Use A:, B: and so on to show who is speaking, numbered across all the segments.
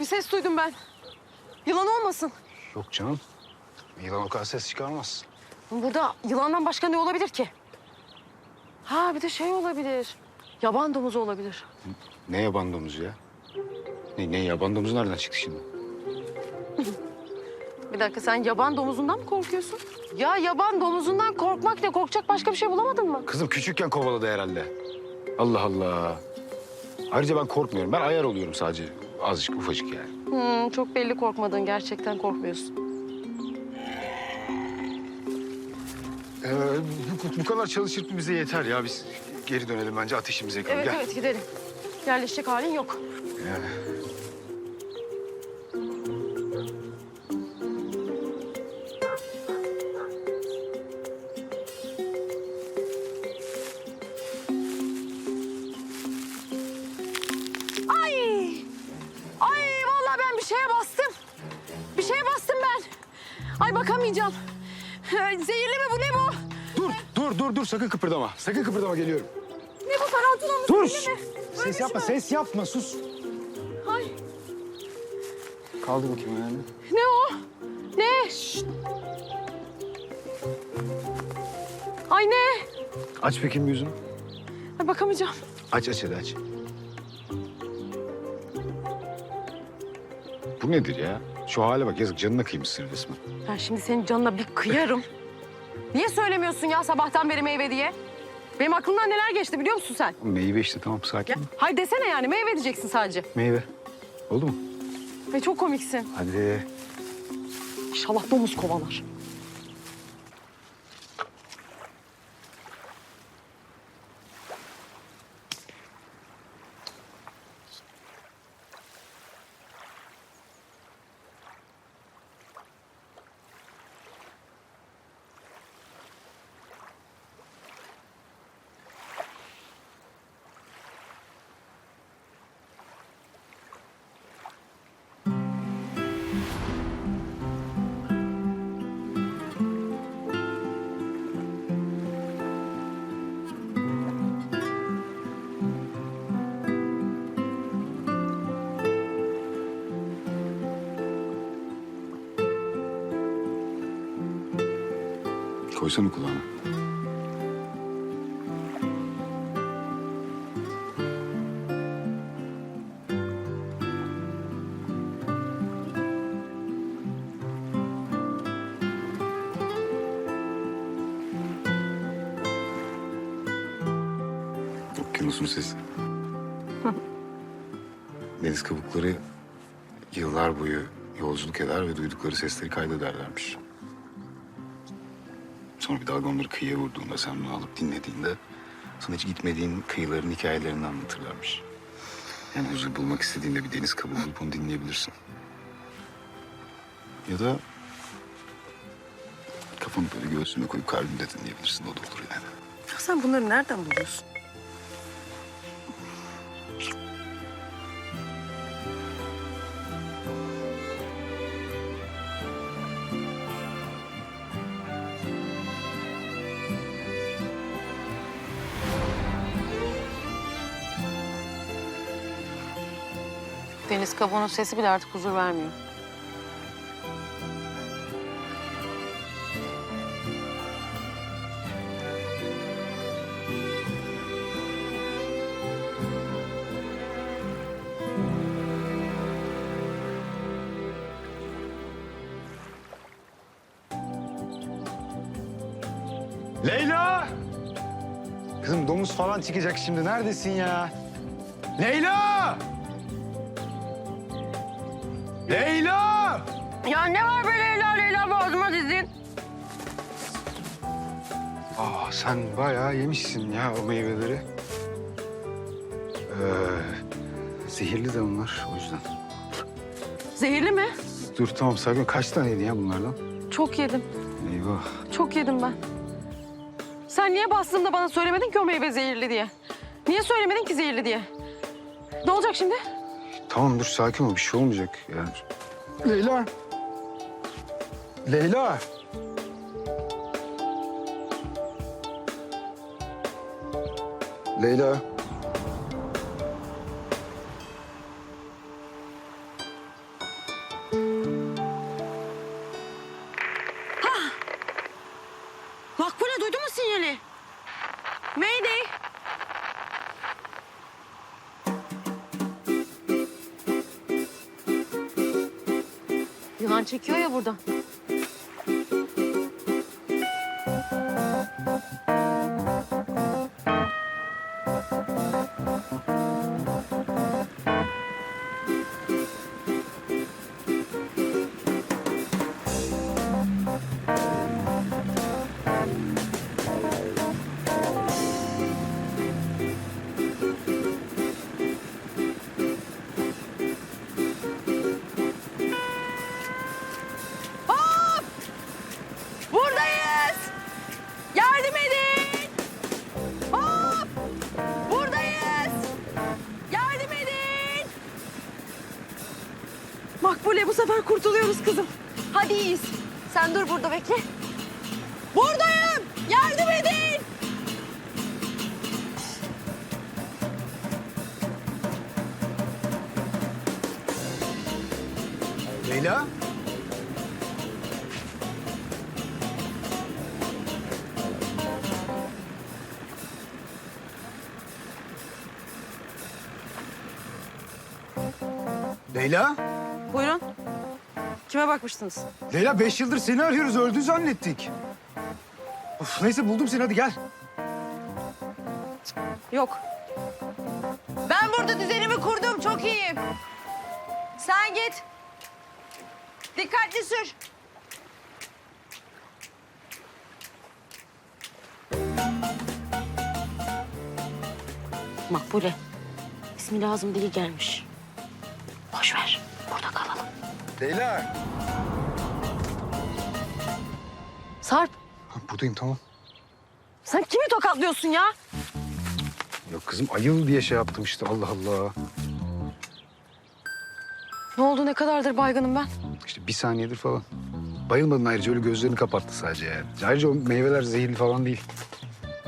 A: Bir ses duydum ben. Yılan olmasın.
B: Yok canım. Yılan o kadar ses çıkarmaz.
A: Burada yılandan başka ne olabilir ki? Ha bir de şey olabilir. Yaban domuzu olabilir.
B: Ne yaban domuzu ya? Ne, ne yaban domuzu nereden çıktı şimdi?
A: Bir dakika sen yaban domuzundan mı korkuyorsun? Ya yaban domuzundan korkmak ne? Korkacak başka bir şey bulamadın mı?
B: Kızım küçükken kovaladı herhalde. Allah Allah. Ayrıca ben korkmuyorum. Ben ayar oluyorum sadece. Azıcık ufacık yani.
A: Hmm, çok belli korkmadın. Gerçekten korkmuyorsun.
B: Ee, bu, bu kadar çalı çırpı bize yeter ya. Biz geri dönelim bence ateşimize yakalım.
A: Evet
B: Gel.
A: evet gidelim. Yerleşecek halin yok.
B: Yani.
A: Bakamayacağım. Ay, Zehirli mi bu ne bu?
B: Dur, dur, dur, dur. Sakın kıpırdama. Sakın kıpırdama geliyorum.
A: Ne bu tarantula mı?
B: Dur. Ses
A: Ölmüş
B: yapma,
A: mü?
B: ses yapma. Sus.
A: Ay
B: Kaldı bakayım yani.
A: ne o? Ne? Şşt. Ay ne?
B: Aç bakayım yüzünü.
A: Ay bakamayacağım.
B: Aç, aç hadi aç. Bu nedir ya? Şu hale bak yazık canına kıymışsın resmen.
A: Ben şimdi senin canına bir kıyarım. Niye söylemiyorsun ya sabahtan beri meyve diye? Benim aklımdan neler geçti biliyor musun sen?
B: Meyve işte tamam sakin.
A: Ya, hay desene yani meyve diyeceksin sadece.
B: Meyve. Oldu mu?
A: Ve çok komiksin.
B: Hadi.
A: İnşallah domuz kovalar.
B: Koysana kulağına. Okyanusun sesi. Deniz kabukları yıllar boyu yolculuk eder ve duydukları sesleri kaydederlermiş. Sonra bir dalga onları kıyıya vurduğunda sen bunu alıp dinlediğinde sana hiç gitmediğin kıyıların hikayelerini anlatırlarmış. Yani huzur bulmak istediğinde bir deniz kabuğu bulup onu dinleyebilirsin. Ya da kafanı böyle göğsüne koyup kalbinde dinleyebilirsin. O da olur yani.
A: Ya sen bunları nereden buluyorsun? Deniz kabuğunun sesi bile artık huzur vermiyor.
B: Leyla! Kızım domuz falan çıkacak şimdi. Neredesin ya? Leyla! Leyla!
A: Ya ne var böyle Leyla Leyla boğazıma dizin?
B: Aa, sen bayağı yemişsin ya o meyveleri. Ee, zehirli de onlar o yüzden.
A: Zehirli mi?
B: Dur tamam sakin. Kaç taneydi ya bunlardan?
A: Çok yedim.
B: Eyvah.
A: Çok yedim ben. Sen niye bastığında bana söylemedin ki o meyve zehirli diye? Niye söylemedin ki zehirli diye? Ne olacak şimdi?
B: Tamam dur sakin ol bir şey olmayacak yani. Leyla. Leyla. Leyla.
A: Ha, bak Makbule duydun mu sinyali? Mayday. Çekiyor ya burada. Kurtuluyoruz kızım. Hadi iyiyiz. Sen dur burada bekle. Buradayım. Yardım edin.
B: Leyla? Leyla?
A: Buyurun. Kime bakmıştınız?
C: Leyla beş yıldır seni arıyoruz. Öldü zannettik. Of, neyse buldum seni hadi gel.
A: Yok. Ben burada düzenimi kurdum. Çok iyiyim. Sen git. Dikkatli sür. Makbule. İsmi lazım değil gelmiş. Boş ver. Burada kalalım.
C: Leyla.
A: Sarp,
C: Buradayım tamam.
A: sen kimi tokatlıyorsun ya?
C: Yok kızım ayıl diye şey yaptım işte Allah Allah.
A: Ne oldu? Ne kadardır baygınım ben?
C: İşte bir saniyedir falan. Bayılmadın ayrıca öyle gözlerini kapattı sadece yani. Ayrıca o meyveler zehirli falan değil.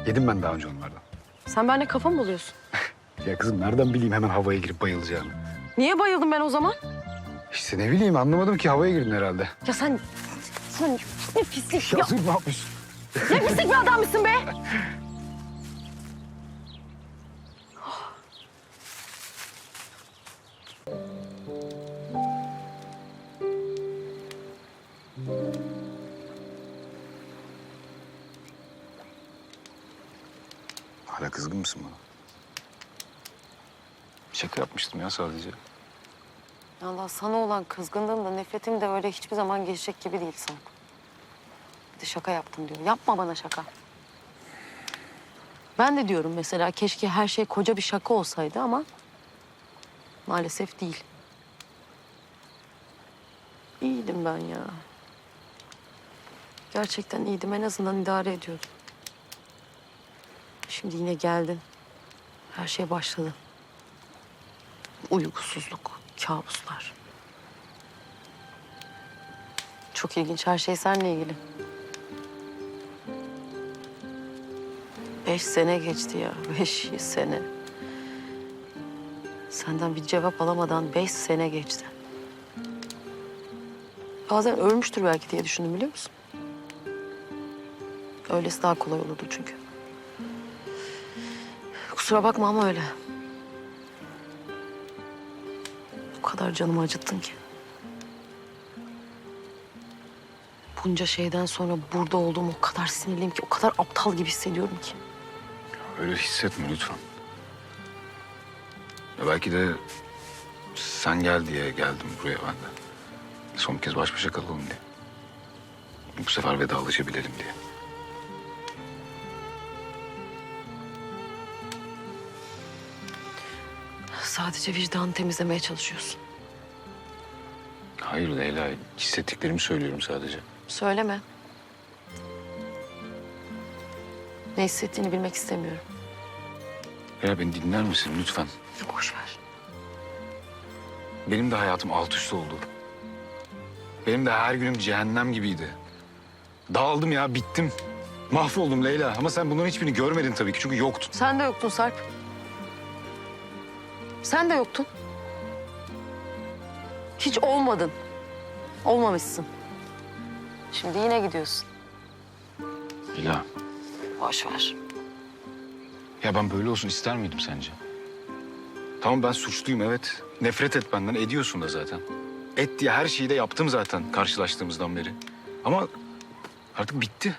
C: Yedim ben daha önce onlardan.
A: Sen benimle kafa mı buluyorsun?
C: Ya kızım nereden bileyim hemen havaya girip bayılacağını.
A: Niye bayıldım ben o zaman?
C: İşte ne bileyim anlamadım ki havaya girdin herhalde.
A: Ya sen... Sen ne pislik ya.
C: Ya ne
A: pislik bir adammışsın be.
B: Şaka yapmıştım ya sadece.
A: Allah sana olan kızgınlığım da nefretim de öyle hiçbir zaman geçecek gibi değil Sarp. Bir de şaka yaptım diyor. Yapma bana şaka. Ben de diyorum mesela keşke her şey koca bir şaka olsaydı ama maalesef değil. İyiydim ben ya. Gerçekten iyiydim. En azından idare ediyordum. Şimdi yine geldin. Her şey başladı. Uykusuzluk, kabuslar. Çok ilginç. Her şey seninle ilgili. Beş sene geçti ya. Beş sene. Senden bir cevap alamadan beş sene geçti. Bazen ölmüştür belki diye düşündüm biliyor musun? Öylesi daha kolay olurdu çünkü. Kusura bakma ama öyle. Kadar canımı acıttın ki. Bunca şeyden sonra burada olduğum o kadar sinirliyim ki, o kadar aptal gibi hissediyorum ki.
B: Öyle hissetme lütfen. Ya belki de sen gel diye geldim buraya ben de. Son kez baş başa kalalım diye. Bu sefer vedalaşabilelim diye.
A: Sadece vicdanı temizlemeye çalışıyorsun.
B: Hayır Leyla, hissettiklerimi söylüyorum sadece.
A: Söyleme. Ne hissettiğini bilmek istemiyorum.
B: Leyla beni dinler misin lütfen?
A: Boş ver.
B: Benim de hayatım alt üst oldu. Benim de her günüm cehennem gibiydi. Dağıldım ya, bittim. Mahvoldum Leyla. Ama sen bunların hiçbirini görmedin tabii ki çünkü yoktun.
A: Sen de yoktun Sarp. Sen de yoktun. Hiç olmadın. Olmamışsın. Şimdi yine gidiyorsun.
B: Leyla,
A: Boş ver.
B: ya ben böyle olsun ister miydim sence? Tamam ben suçluyum evet. Nefret et benden, ediyorsun da zaten. et diye her şeyi de yaptım zaten karşılaştığımızdan beri. Ama artık bitti.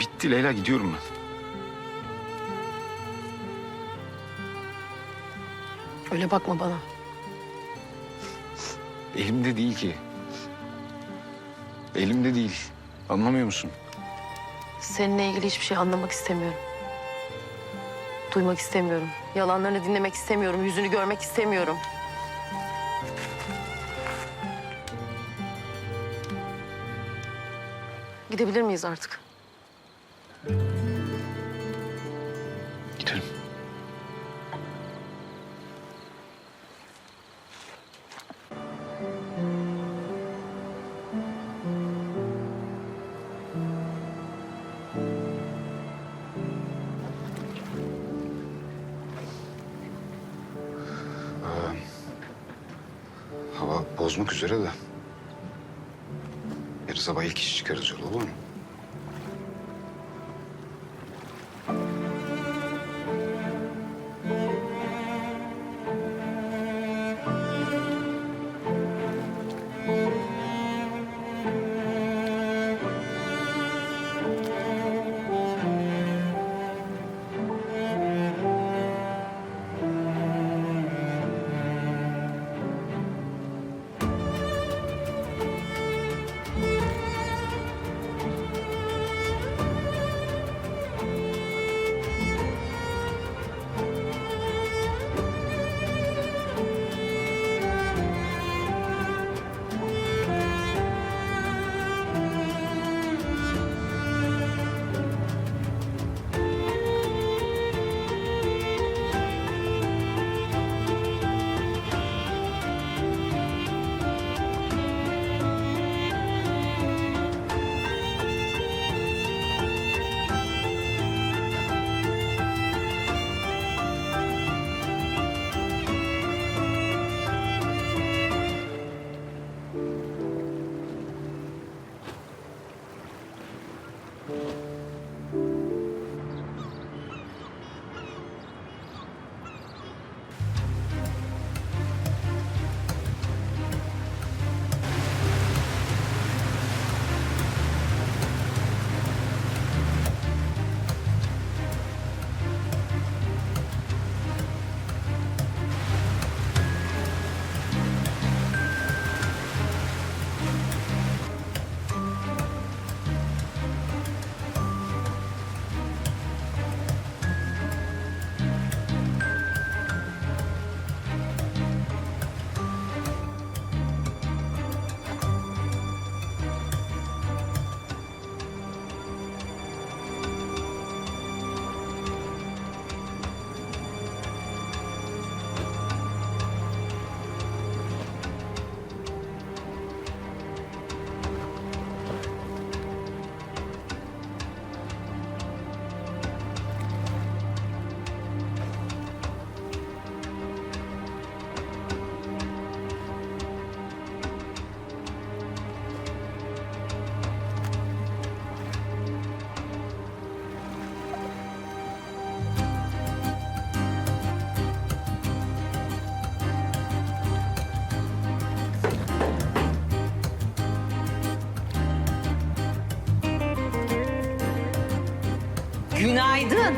B: Bitti Leyla gidiyorum ben.
A: Öyle bakma bana.
B: Elimde değil ki. Elimde değil. Anlamıyor musun?
A: Seninle ilgili hiçbir şey anlamak istemiyorum. Duymak istemiyorum. Yalanlarını dinlemek istemiyorum. Yüzünü görmek istemiyorum. Gidebilir miyiz artık?
B: Bozmak üzere de. Yarın sabah ilk iş çıkarız yola olur mu?
D: Günaydın.